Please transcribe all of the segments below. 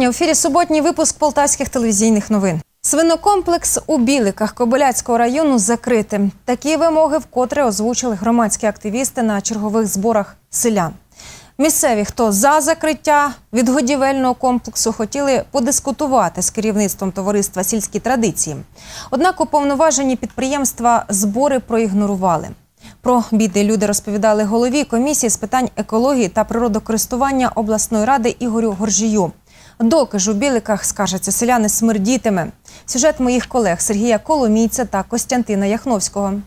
вітання. У ефірі суботній випуск полтавських телевізійних новин. Свинокомплекс у Біликах Кобиляцького району закритим. Такі вимоги вкотре озвучили громадські активісти на чергових зборах селян. Місцеві, хто за закриття відгодівельного комплексу, хотіли подискутувати з керівництвом товариства сільські традиції. Однак уповноважені підприємства збори проігнорували. Про біди люди розповідали голові комісії з питань екології та природокористування обласної ради Ігорю Горжію. Доки ж у біликах скажеться селяни смердітиме. Сюжет моїх колег Сергія Коломійця та Костянтина Яхновського.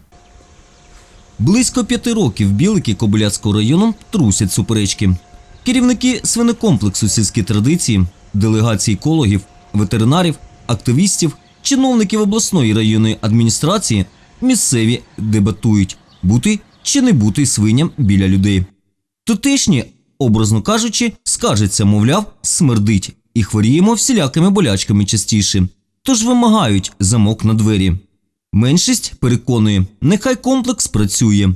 Близько п'яти років білики Кобиляцького району трусять суперечки. Керівники свинокомплексу сільські традиції, делегації екологів, ветеринарів, активістів, чиновників обласної районної адміністрації місцеві дебатують бути чи не бути свиням біля людей. Тутешні, образно кажучи, скаржаться, мовляв, смердить і хворіємо всілякими болячками частіше. Тож вимагають замок на двері. Меншість переконує, нехай комплекс працює.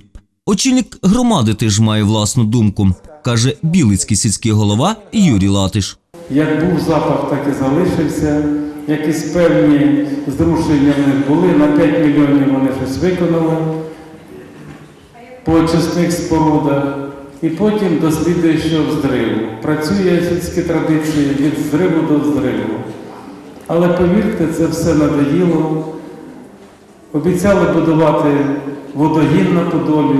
Очільник громади теж має власну думку, каже Білицький сільський голова Юрій Латиш. Як був запах, так і залишився. Якісь певні зрушення в них були. На 5 мільйонів вони щось виконали по очисних спорудах. І потім до слідуючого взриву. Працює сільські традиції від зриву до взриву. Але повірте, це все надоїло. Обіцяли будувати водогін на Подолі,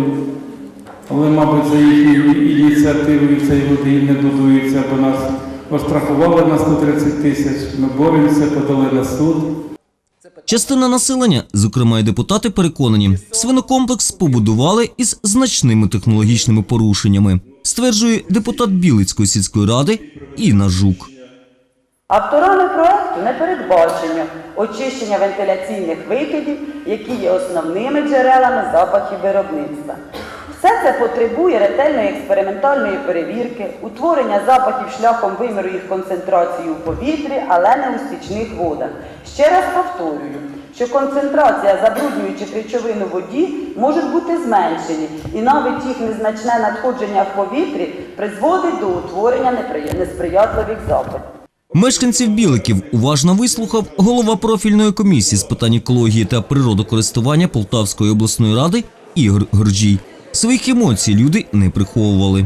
але, мабуть, за їхньою ініціативою цей водогін не будується, бо нас оштрафували на 130 тисяч. Ми боремося, подали на суд. Частина населення, зокрема й депутати, переконані, свинокомплекс побудували із значними технологічними порушеннями, стверджує депутат Білицької сільської ради Інна Жук. Авторами проекту не передбачено очищення вентиляційних викидів, які є основними джерелами запахів виробництва. Все це потребує ретельної експериментальної перевірки, утворення запахів шляхом виміру їх концентрації у повітрі, але не у стічних водах. Ще раз повторюю, що концентрація забруднюючих речовин у воді можуть бути зменшені, і навіть їх незначне надходження в повітрі призводить до утворення несприятливих запахів. Мешканців Біликів уважно вислухав голова профільної комісії з питань екології та природокористування Полтавської обласної ради Ігор Горджій. Своїх емоцій люди не приховували.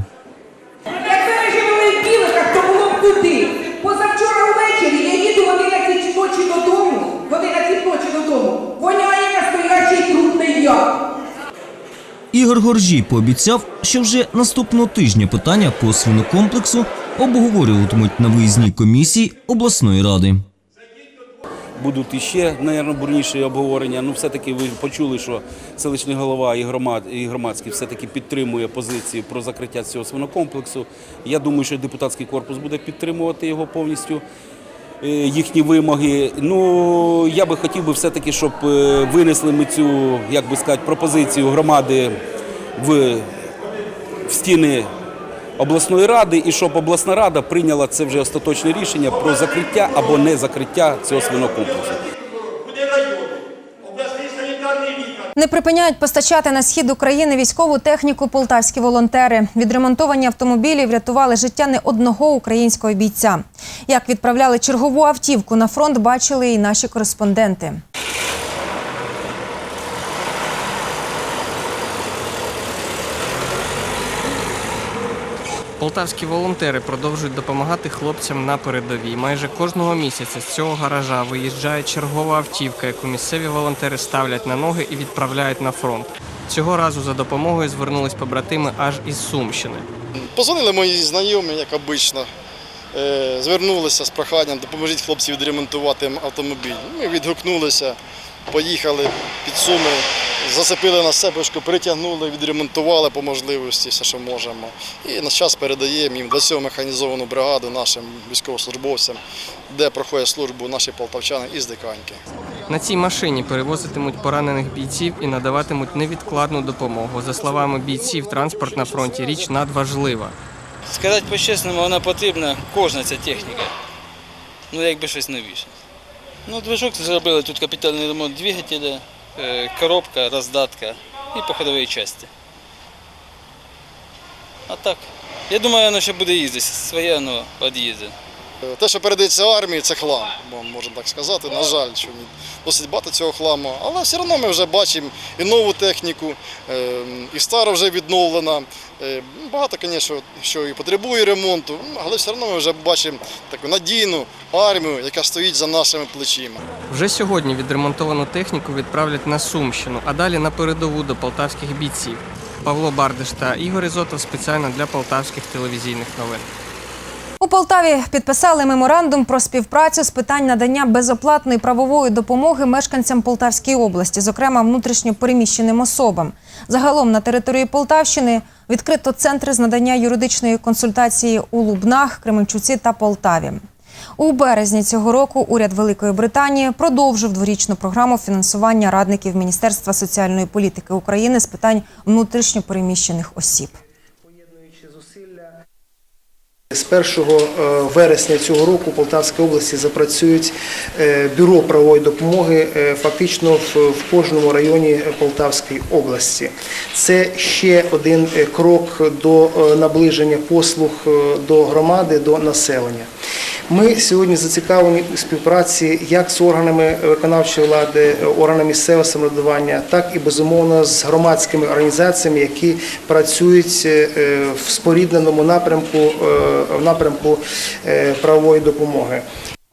Якби ми жили в біликах, то було б куди. Позавчора ввечері я їду в 11 ночі додому, в 11 ночі додому, воняє настоящий трупний яд. Ігор Горжій пообіцяв, що вже наступного тижня питання по свинокомплексу обговорюватимуть на виїзній комісії обласної ради. Будуть іще, мабуть, бурніші обговорення. Ну, все-таки ви почули, що селищний голова і громад і громадський все-таки підтримує позицію про закриття цього свинокомплексу. Я думаю, що депутатський корпус буде підтримувати його повністю. е, Їхні вимоги. Ну я би хотів би все-таки, щоб е, винесли ми цю, як би сказати, пропозицію громади в, в стіни обласної ради, і щоб обласна рада прийняла це вже остаточне рішення про закриття або не закриття цього лікар. Не припиняють постачати на схід України військову техніку полтавські волонтери. Відремонтовані автомобілі врятували життя не одного українського бійця. Як відправляли чергову автівку на фронт, бачили і наші кореспонденти. Полтавські волонтери продовжують допомагати хлопцям на передовій. Майже кожного місяця з цього гаража виїжджає чергова автівка, яку місцеві волонтери ставлять на ноги і відправляють на фронт. Цього разу за допомогою звернулись побратими аж із Сумщини. Позвонили мої знайомі, як обично. Е, Звернулися з проханням, допоможіть хлопців відремонтувати автомобіль. Ми відгукнулися, поїхали під суми, засипили на себешку, перетягнули, відремонтували по можливості все, що можемо. І на час передаємо їм до цього механізовану бригаду нашим військовослужбовцям, де проходять службу наші полтавчани із Диканьки. На цій машині перевозитимуть поранених бійців і надаватимуть невідкладну допомогу. За словами бійців, транспорт на фронті річ надважлива. Сказати по-чесному, вона потрібна, кожна ця техніка. Ну, якби щось новіше. Ну, движок зробили тут капітальний ремонт двигателя, е, коробка, роздатка і походові частини. А так, я думаю, воно ще буде їздити, своє воно під'їзде. Е, Те, що передається армії, це хлам, можна так сказати. На жаль, що досить багато цього хламу. Але все одно ми вже бачимо і нову техніку, е, і стара вже відновлена. Е, Багато, звісно, що і потребує ремонту, але все одно ми вже бачимо таку надійну армію, яка стоїть за нашими плечима. Вже сьогодні відремонтовану техніку відправлять на Сумщину, а далі на передову до полтавських бійців. Павло Бардиш та Ігор Ізотов спеціально для полтавських телевізійних новин. У Полтаві підписали меморандум про співпрацю з питань надання безоплатної правової допомоги мешканцям Полтавської області, зокрема внутрішньо переміщеним особам. Загалом на території Полтавщини відкрито центри з надання юридичної консультації у Лубнах, Кременчуці та Полтаві. У березні цього року уряд Великої Британії продовжив дворічну програму фінансування радників Міністерства соціальної політики України з питань внутрішньо переміщених осіб. З 1 е, вересня цього року в Полтавській області запрацюють е, бюро правової допомоги е, фактично в, кожному районі Полтавської області. Це ще один крок до наближення послуг до громади, до населення. Ми сьогодні зацікавлені у співпраці як з органами виконавчої влади, органами місцевого самоврядування, так і безумовно з громадськими організаціями, які працюють в спорідненому напрямку в напрямку е, правової допомоги.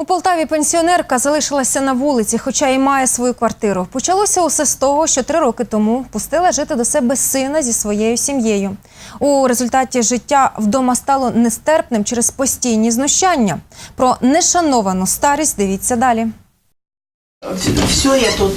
У Полтаві пенсіонерка залишилася на вулиці, хоча й має свою квартиру. Почалося усе з того, що три роки тому пустила жити до себе сина зі своєю сім'єю. У результаті життя вдома стало нестерпним через постійні знущання. Про нешановану старість дивіться далі. Все я тут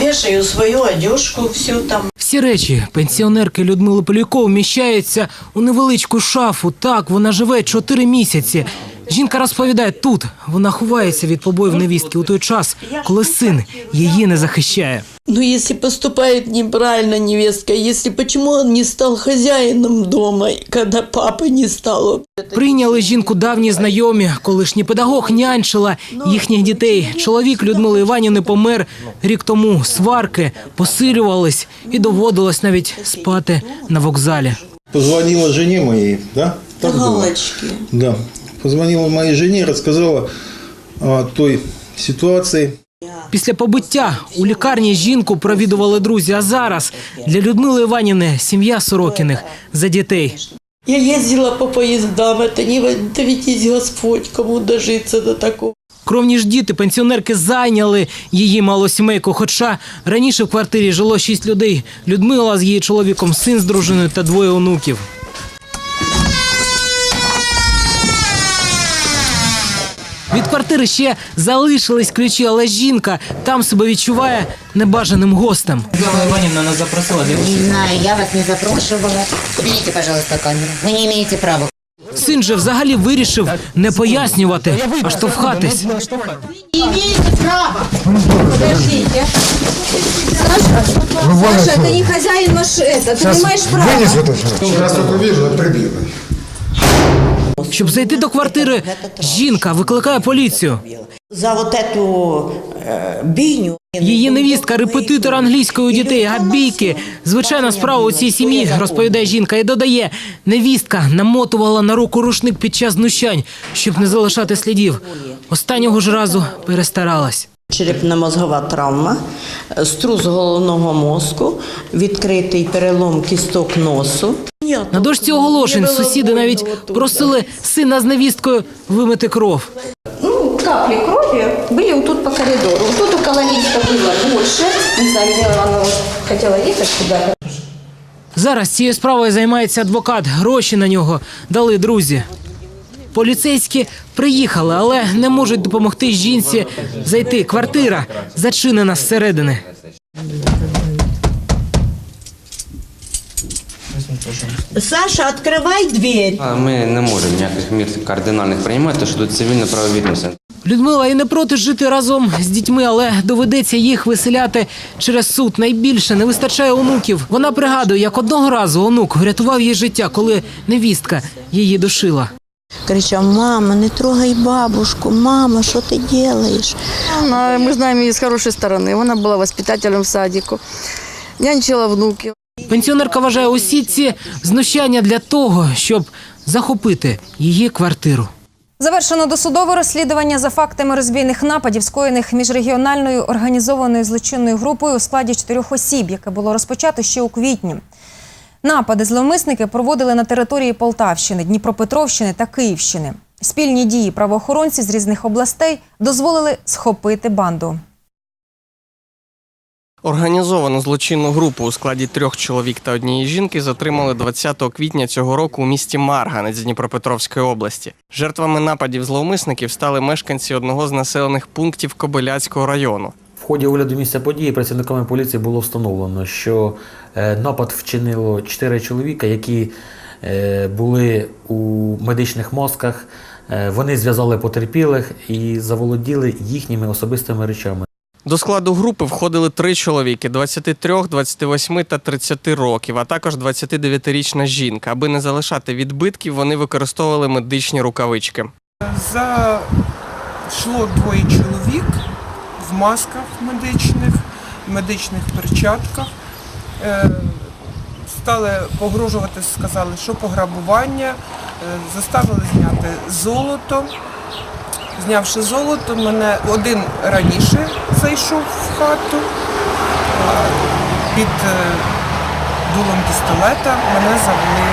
вешаю свою одежку, все там. Всі речі пенсіонерки Людмили Поляков вміщаються у невеличку шафу. Так, вона живе чотири місяці. Жінка розповідає, тут вона ховається від побоїв невістки у той час, коли син її не захищає. Ну, если поступает неправильно невестка, если почему он не стал хозяином дома, когда папы не стало? Прийняли жінку давні знайомі, колишній педагог нянчила їхніх дітей. Чоловік Людмили Іванівни помер рік тому. Сварки посилювались і доводилось навіть спати на вокзалі. Позвонила жене моей, да? Так было? Галочки. Да. Позвонила моей жене, рассказала о той ситуации. Після побиття у лікарні жінку провідували друзі. А зараз для Людмили Іванівни сім'я Сорокіних за дітей. Я ездила по поездам, это не это ведь Господь, кому дожиться до такого. Кровні ж діти пенсіонерки зайняли її малосімейку. Хоча раніше в квартирі жило шість людей. Людмила з її чоловіком, син з дружиною та двоє онуків. Від квартири ще залишились ключі, але жінка там себе відчуває небажаним гостем. Людмила Іванівна нас запросила. Не знаю, я вас не запрошивала. Уберите, пожалуйста, камеру. Вы не имеете права. Син же взагалі вирішив не пояснювати, а штовхатись. Не имеете права. Подождите. Саша, Саша, ты не хозяин машины, ты не маешь права. Сейчас только вижу, прибила. Щоб зайти до квартири, жінка викликає поліцію. За эту э, бійню. Її невістка, репетитор англійської у дітей, а бійки. Звичайна справа у цій сім'ї, розповідає жінка і додає, невістка намотувала на руку рушник під час знущань, щоб не залишати слідів. Останнього ж разу перестаралась. Черепно-мозгова травма, струс головного мозку, відкритий перелом кісток носу. На дошці оголошень сусіди навіть просили сина з невісткою вимити кров. Ну, капли крови были тут по коридору. Тут около лифта было больше. Не знаю, где она хотела ехать куда-то. Зараз цією справою займається адвокат. Гроші на нього дали друзі. Поліцейські приїхали, але не можуть допомогти жінці зайти. Квартира зачинена зсередини. Саша, відкривай двері. Ми не можемо ніяких мір кардинальних приймати, тому що тут цивільно-правові відносини. Людмила і не проти жити разом з дітьми, але доведеться їх виселяти через суд. Найбільше не вистачає онуків. Вона пригадує, як одного разу онук врятував їй життя, коли невістка її душила. Кричав, мама, не трогай бабушку, мама, що ти робиш? Она, мы знаем ее с хорошей стороны. Она была воспитателем в садику. Нянчила внуків. Пенсіонерка вважає усі ці знущання для того, щоб захопити її квартиру. Завершено досудове розслідування за фактами розбійних нападів, скоєних міжрегіональною організованою злочинною групою у складі чотирьох осіб, яке було розпочато ще у квітні. Напади зловмисники проводили на території Полтавщини, Дніпропетровщини та Київщини. Спільні дії правоохоронців з різних областей дозволили схопити банду. Організовану злочинну групу у складі трьох чоловік та однієї жінки затримали 20 квітня цього року у місті Марганець Дніпропетровської області. Жертвами нападів зловмисників стали мешканці одного з населених пунктів Кобиляцького району. В ході огляду місця події працівниками поліції було встановлено, що е, напад вчинило чотири чоловіка, які е, були у медичних масках. Е, Вони зв'язали потерпілих і заволоділи їхніми особистими речами. До складу групи входили три чоловіки 23, 28 та 30 років, а також 29-річна жінка. Аби не залишати відбитків, вони використовували медичні рукавички. Зайшло двоє чоловік в масках медичних, медичних перчатках. Е, Стали погрожувати, сказали, що пограбування, Е, заставили зняти золото. Знявши золото, мене один раніше зайшов в хату, під е, дулом пістолета мене завели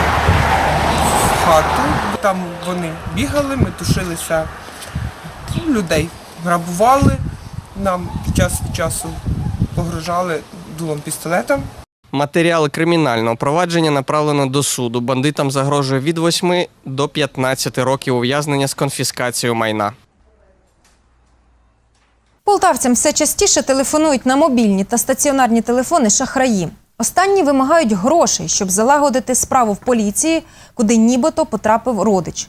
в хату. Там вони бігали, ми тушилися людей, грабували, нам час від часу погрожали дулом пістолета. Матеріали кримінального провадження направлено до суду. Бандитам загрожує від 8 до 15 років ув'язнення з конфіскацією майна. Полтавцям все частіше телефонують на мобільні та стаціонарні телефони шахраї. Останні вимагають грошей, щоб залагодити справу в поліції, куди нібито потрапив родич.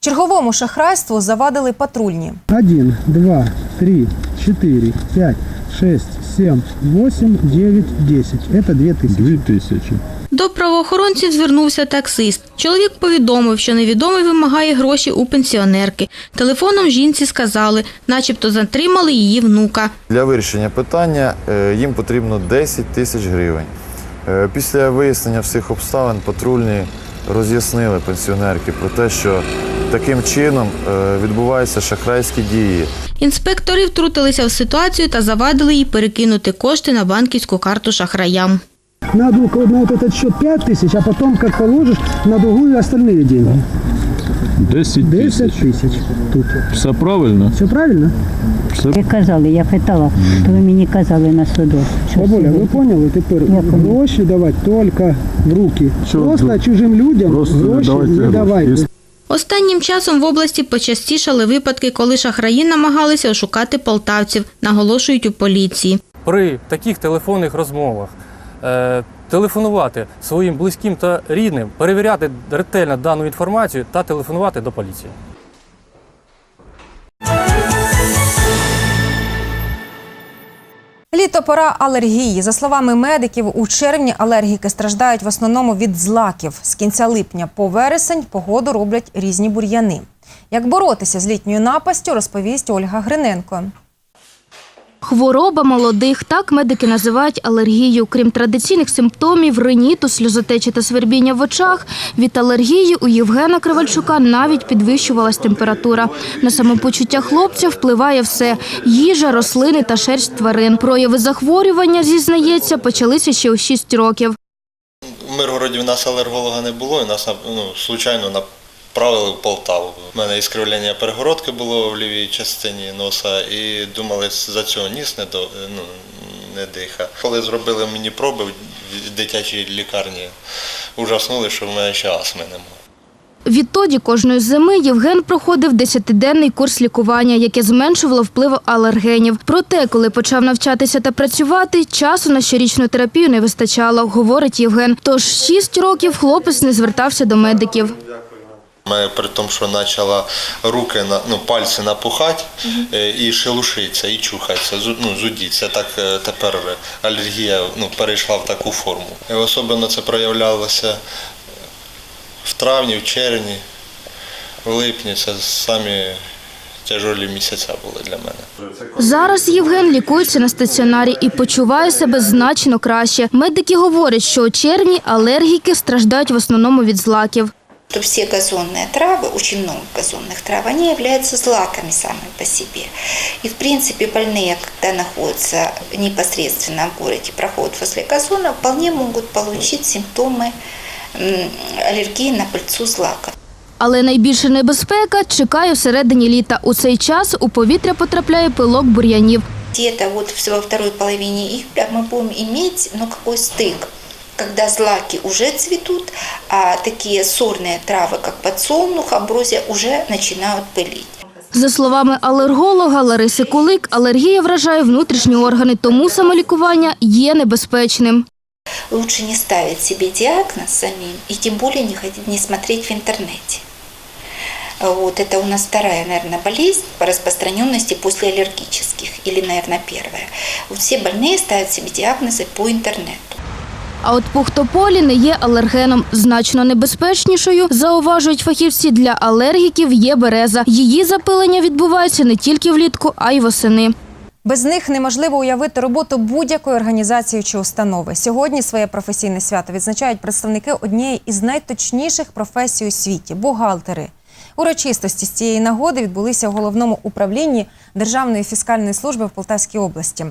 Черговому шахрайству завадили патрульні. Один, два, три, четыре, пять, шесть, семь, восемь, девять, десять. Это две тысячи. Две тысячи. До правоохоронців звернувся таксист. Чоловік повідомив, що невідомий вимагає гроші у пенсіонерки. Телефоном жінці сказали, начебто затримали її внука. Для вирішення питання е, їм потрібно 10 тисяч гривень. Е, Після вияснення всіх обставин патрульні роз'яснили пенсіонерки про те, що таким чином е, відбуваються шахрайські дії. Інспектори втрутилися в ситуацію та завадили їй перекинути кошти на банківську карту шахраям Надо на вот этот счет 5 тысяч, а потом, как положишь, на другую остальные деньги. 10 10 тысяч. Тут. Все правильно? Все правильно? Ви казали, я питала, то ви мені казали на суду. що Бабуля, сьогодні. ви поняли? Тепер гроші давати тільки в руки. Просто чужим людям гроші не давайте. Останнім часом в області почастішали випадки, коли шахраї намагалися ошукати полтавців, наголошують у поліції. при таких телефонних розмовах е, телефонувати своїм близьким та рідним, перевіряти ретельно дану інформацію та телефонувати до поліції. Літо пора алергії. За словами медиків, у червні алергіки страждають в основному від злаків. З кінця липня по вересень погоду роблять різні бур'яни. Як боротися з літньою напастю, розповість Ольга Гриненко. Хвороба молодих так медики називають алергію. Крім традиційних симптомів риніту, сльозотечі та свербіння в очах, від алергії у Євгена Кривальчука навіть підвищувалась температура. На самопочуття хлопця впливає все – їжа, рослини та шерсть тварин. Прояви захворювання, зізнається, почалися ще у 6 років. У Миргороді в нас алерголога не було, і нас ну, случайно направили в Полтаву. У мене іскривлення перегородки було в лівій частині носа, і думали, за цього ніс не, до, ну, не диха. Коли зробили мені проби в дитячій лікарні, ужаснули, що в мене ще астми немає. Відтоді кожної зими Євген проходив десятиденний курс лікування, яке зменшувало вплив алергенів. Проте, коли почав навчатися та працювати, часу на щорічну терапію не вистачало, говорить Євген. Тож шість років хлопець не звертався до медиків. Мене при тому, що почала руки, на- ну, пальці напухати е, і шелушиться, і чухатися, зу- ну, зудіться. Так е, тепер алергія ну, перейшла в таку форму. І особливо це проявлялося в травні, в червні, в липні. Це самі тяжолі місяця були для мене. Зараз Євген лікується на стаціонарі і почуває себе значно краще. Медики говорять, що у червні алергіки страждають в основному від злаків то все газонные травы, очень много газонных трав, они являются злаками сами по себе. И в принципе больные, когда находятся непосредственно в городе, проходят возле газона, вполне могут получить симптомы м, аллергии на пыльцу злака. Але найбільша небезпека чекає всередині літа. У цей час у повітря потрапляє пилок бур'янів. Где-то вот в- во второй половине июля мы будем иметь, ну, какой стык, когда злаки уже цветут, а такие сорные травы, как подсолнух, амброзия, уже начинают пылить. За словами алерголога Лариси Кулик, алергія вражає внутрішні органи, тому самолікування є небезпечним. Лучше не ставить себе диагноз самим и тем более не, ходить, не смотреть в интернете. Вот, это у нас вторая, наверное, болезнь по распространенности после аллергических, или, наверное, первая. Вот все больные ставят себе диагнозы по интернету. А от пухтополі не є алергеном. Значно небезпечнішою, зауважують фахівці, для алергіків є береза. Її запилення відбувається не тільки влітку, а й восени. Без них неможливо уявити роботу будь-якої організації чи установи. Сьогодні своє професійне свято відзначають представники однієї із найточніших професій у світі бухгалтери. Урочистості з цієї нагоди відбулися у головному управлінні Державної фіскальної служби в Полтавській області.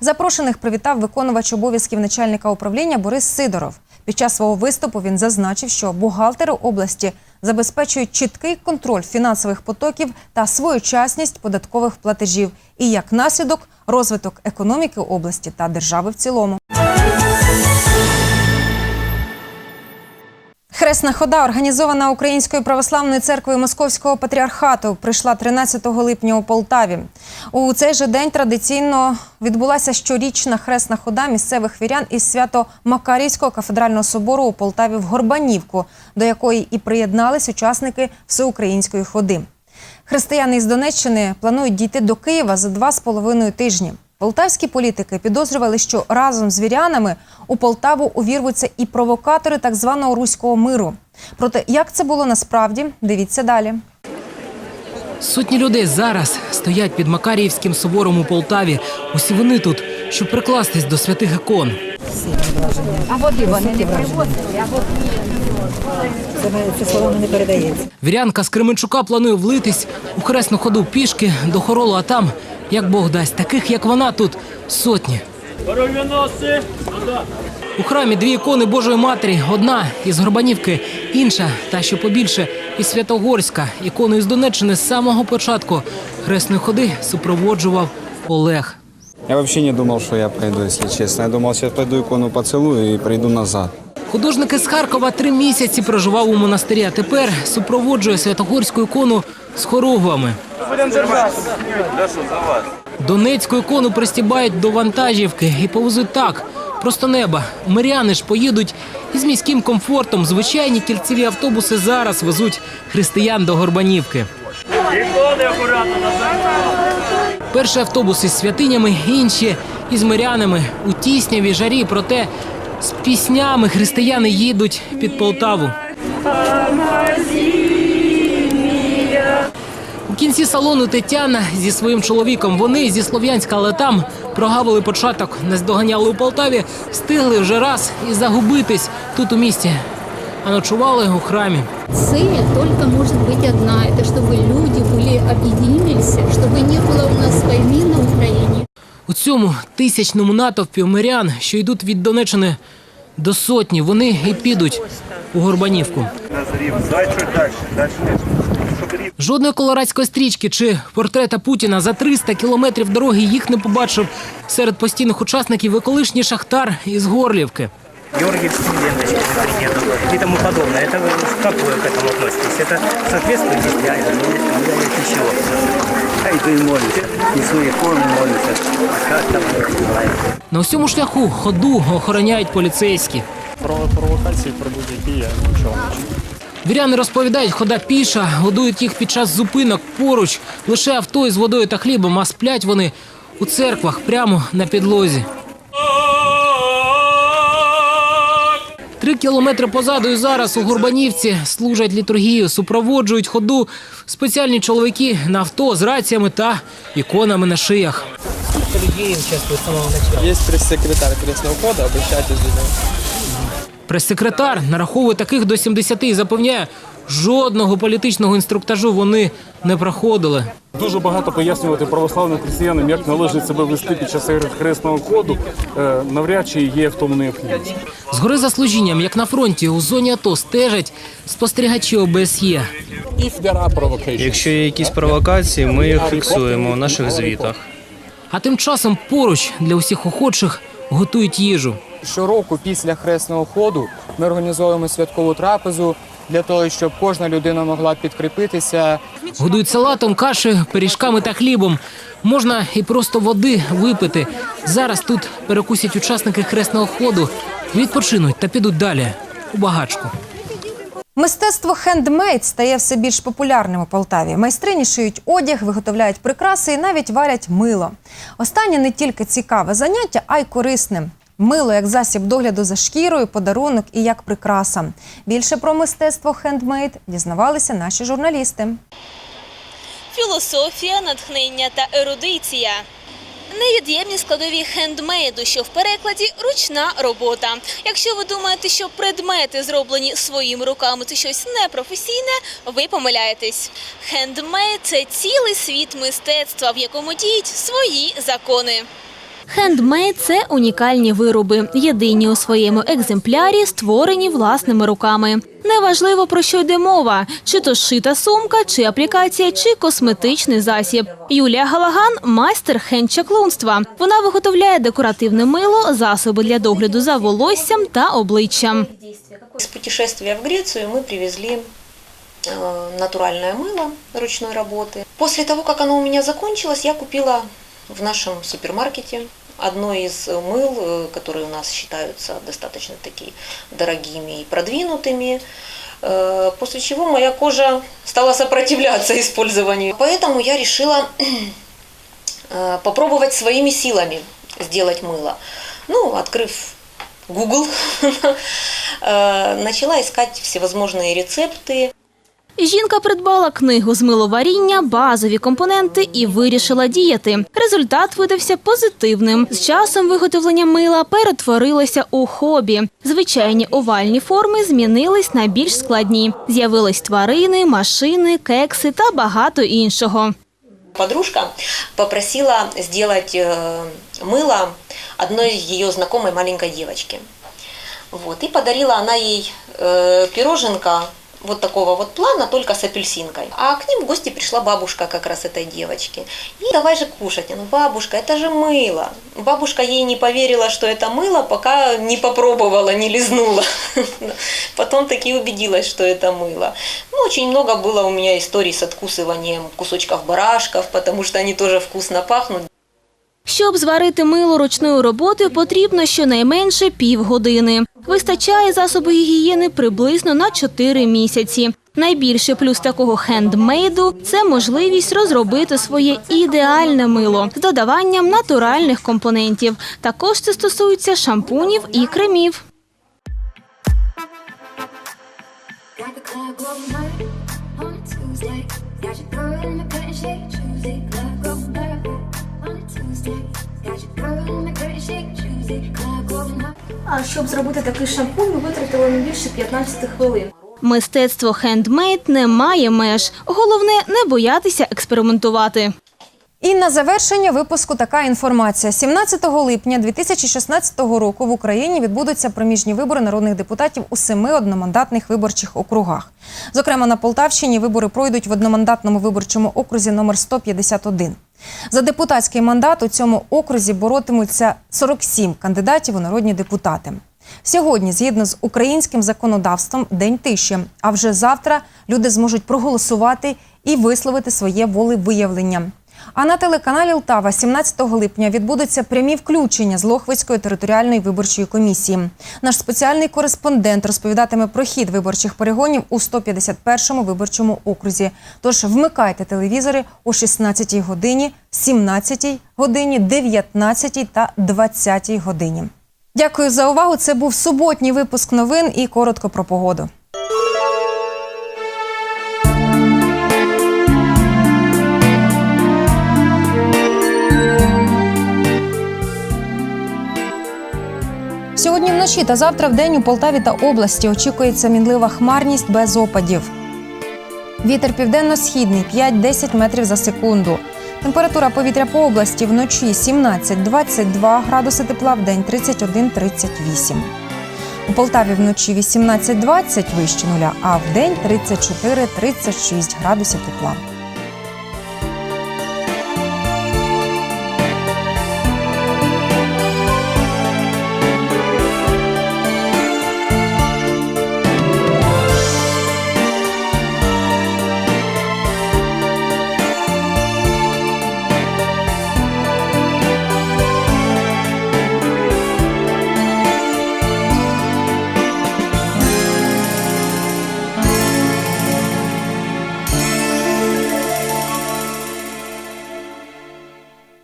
Запрошених привітав виконувач обов'язків начальника управління Борис Сидоров. Під час свого виступу він зазначив, що бухгалтери області забезпечують чіткий контроль фінансових потоків та своєчасність податкових платежів, і як наслідок розвиток економіки області та держави в цілому. Хресна хода, організована Українською православною церквою Московського патріархату, прийшла 13 липня у Полтаві. У цей же день традиційно відбулася щорічна хресна хода місцевих вірян із свято Макарівського кафедрального собору у Полтаві в Горбанівку, до якої і приєднались учасники всеукраїнської ходи. Християни із Донеччини планують дійти до Києва за два з половиною тижні. Полтавські політики підозрювали, що разом з вірянами у Полтаву увірвуться і провокатори так званого руського миру. Проте як це було насправді, дивіться далі. Сотні людей зараз стоять під Макаріївським собором у Полтаві. Усі вони тут, щоб прикластись до святих ікон. А води вони не. Це, це слово не передається. Вірянка з Кременчука планує влитись у хресну ходу пішки до хоролу, а там, як Бог дасть, таких як вона тут сотні. У храмі дві ікони Божої Матері. Одна із Горбанівки, інша, та що побільше, із Святогорська. Ікону із Донеччини з самого початку хресної ходи супроводжував Олег. Я вообще не думал, что я пройду, если честно. Я думал, сейчас пойду икону поцелую и пройду назад. Художник із Харкова три місяці проживав у монастирі, а тепер супроводжує Святогорську ікону з хоругвами. Донецьку ікону пристібають до вантажівки і повезуть так, просто неба. Миряни ж поїдуть із міським комфортом. Звичайні кільцеві автобуси зараз везуть християн до Горбанівки. Перший автобус із святинями, інші із мирянами у тісняві жарі. Проте з піснями християни їдуть під Полтаву. У кінці салону Тетяна зі своїм чоловіком. Вони зі Слов'янська, але там прогавили початок, наздоганяли у Полтаві, встигли вже раз і загубитись тут у місті. А ночували у храмі. Цель только может быть одна, это чтобы люди были объединились, чтобы не было у нас войны на Украине. У цьому тисячному натовпі мирян, що йдуть від Донеччини до сотні, вони і підуть у Горбанівку. Жодної колорадської стрічки чи портрета Путіна за 300 кілометрів дороги їх не побачив серед постійних учасників і колишній шахтар із Горлівки. Георгиевские ленточки и тому подобное. Это вы как вы к этому относитесь? Это соответствует действительно? Ну, ничего. А и ты молишься. Несу икону, молишься. А хат там розбивається. На всьому шляху ходу охороняють поліцейські. Про провокації про будь-які я нічого не чую. Віряни розповідають, хода піша, годують їх під час зупинок поруч, лише авто із водою та хлібом, а сплять вони у церквах прямо на підлозі. Три кілометри позаду і зараз у Горбанівці служать літургію, супроводжують ходу спеціальні чоловіки на авто з раціями та іконами на шиях. Є прес-секретар самого ходу, хода, обращайтесь до. Прес-секретар нараховує таких до 70 і запевняє, Жодного політичного інструктажу вони не проходили. Дуже багато пояснювати православним християнам, як належить себе вести під час хресного ходу, е, навряд чи є в тому необхідність. Згори за служінням, як на фронті, у зоні АТО стежать спостерігачі ОБСЄ. Якщо є якісь провокації, ми їх фіксуємо у наших звітах. А тим часом поруч для усіх охочих готують їжу. Щороку після хресного ходу ми організовуємо святкову трапезу для того, щоб кожна людина могла підкріпитися. Годують салатом, кашею, пиріжками та хлібом. Можна і просто води випити. Зараз тут перекусять учасники хресного ходу, відпочинуть та підуть далі у багачку. Мистецтво хендмейд стає все більш популярним у Полтаві. Майстрині шиють одяг, виготовляють прикраси і навіть варять мило. Останнє не тільки цікаве заняття, а й корисне. Мило як засіб догляду за шкірою, подарунок і як прикраса. Більше про мистецтво хендмейд дізнавалися наші журналісти. Філософія, натхнення та ерудиція. Невід'ємні складові хендмейду, що в перекладі ручна робота. Якщо ви думаєте, що предмети зроблені своїми руками, це щось непрофесійне, ви помиляєтесь. Хендмейд це цілий світ мистецтва, в якому діють свої закони. Хендмейд – це унікальні вироби, єдині у своєму екземплярі, створені власними руками. Неважливо про що йде мова: чи то шита сумка, чи аплікація, чи косметичний засіб. Юлія Галаган майстер хендчаклунства. Вона виготовляє декоративне мило, засоби для догляду за волоссям та обличчям. Из путешествия в Грецию мы привезли э, натуральное мыло ручной работы. После того, как оно у меня закончилось, я купила в нашем супермаркете одно из мыл, э, которые у нас считаются достаточно такие дорогими и продвинутыми. Э, После чего моя кожа стала сопротивляться использованию. Поэтому я решила э, попробовать своими силами сделать мыло. Ну, открыв Google, э, начала искать всевозможные рецепты. Жінка придбала книгу з миловаріння, базові компоненти і вирішила діяти. Результат видався позитивним. З часом виготовлення мила перетворилося у хобі. Звичайні овальні форми змінились на більш складні. З'явились тварини, машини, кекси та багато іншого. Подружка попросила сделать э, мыло одной ее знакомой маленькой девочки. Вот, и подарила она ей э, пироженка вот такого вот плана, только с апельсинкой. А к ним в гости пришла бабушка как раз этой девочки. И давай же кушать. Ну, бабушка, это же мыло. Бабушка ей не поверила, что это мыло, пока не попробовала, не лизнула. Потом таки убедилась, что это мыло. Ну, очень много было у меня историй с откусыванием кусочков барашков, потому что они тоже вкусно пахнут. Щоб зварити мило ручною роботою, потрібно щонайменше півгодини. Вистачає засобу гігієни приблизно на 4 місяці. Найбільший плюс такого хендмейду – це можливість розробити своє ідеальне мило з додаванням натуральних компонентів. Також це стосується шампунів і кремів. А щоб зробити такий шампунь, ми витратили не більше 15 хвилин. Мистецтво хендмейд не має меж. Головне – не боятися експериментувати. І на завершення випуску така інформація: 17 липня 2016 року в Україні відбудуться проміжні вибори народних депутатів у семи одномандатних виборчих округах. Зокрема, на Полтавщині вибори пройдуть в одномандатному виборчому окрузі номер 151. За депутатський мандат у цьому окрузі боротимуться 47 кандидатів у народні депутати. Сьогодні, згідно з українським законодавством, день тиші. А вже завтра люди зможуть проголосувати і висловити своє волевиявлення. А на телеканалі Лтава 17 липня відбудуться прямі включення з Лохвицької територіальної виборчої комісії. Наш спеціальний кореспондент розповідатиме про хід виборчих перегонів у 151-му виборчому окрузі. Тож вмикайте телевізори о 16-й годині, 17-й годині, 19-й та 20-й годині. Дякую за увагу. Це був суботній випуск новин і коротко про погоду. Сьогодні вночі та завтра в день у Полтаві та області очікується мінлива хмарність без опадів. Вітер південно-східний 5-10 метрів за секунду. Температура повітря по області вночі 17-22 градуси тепла, в день 31-38. У Полтаві вночі 18-20 вище нуля, а в день 34-36 градусів тепла.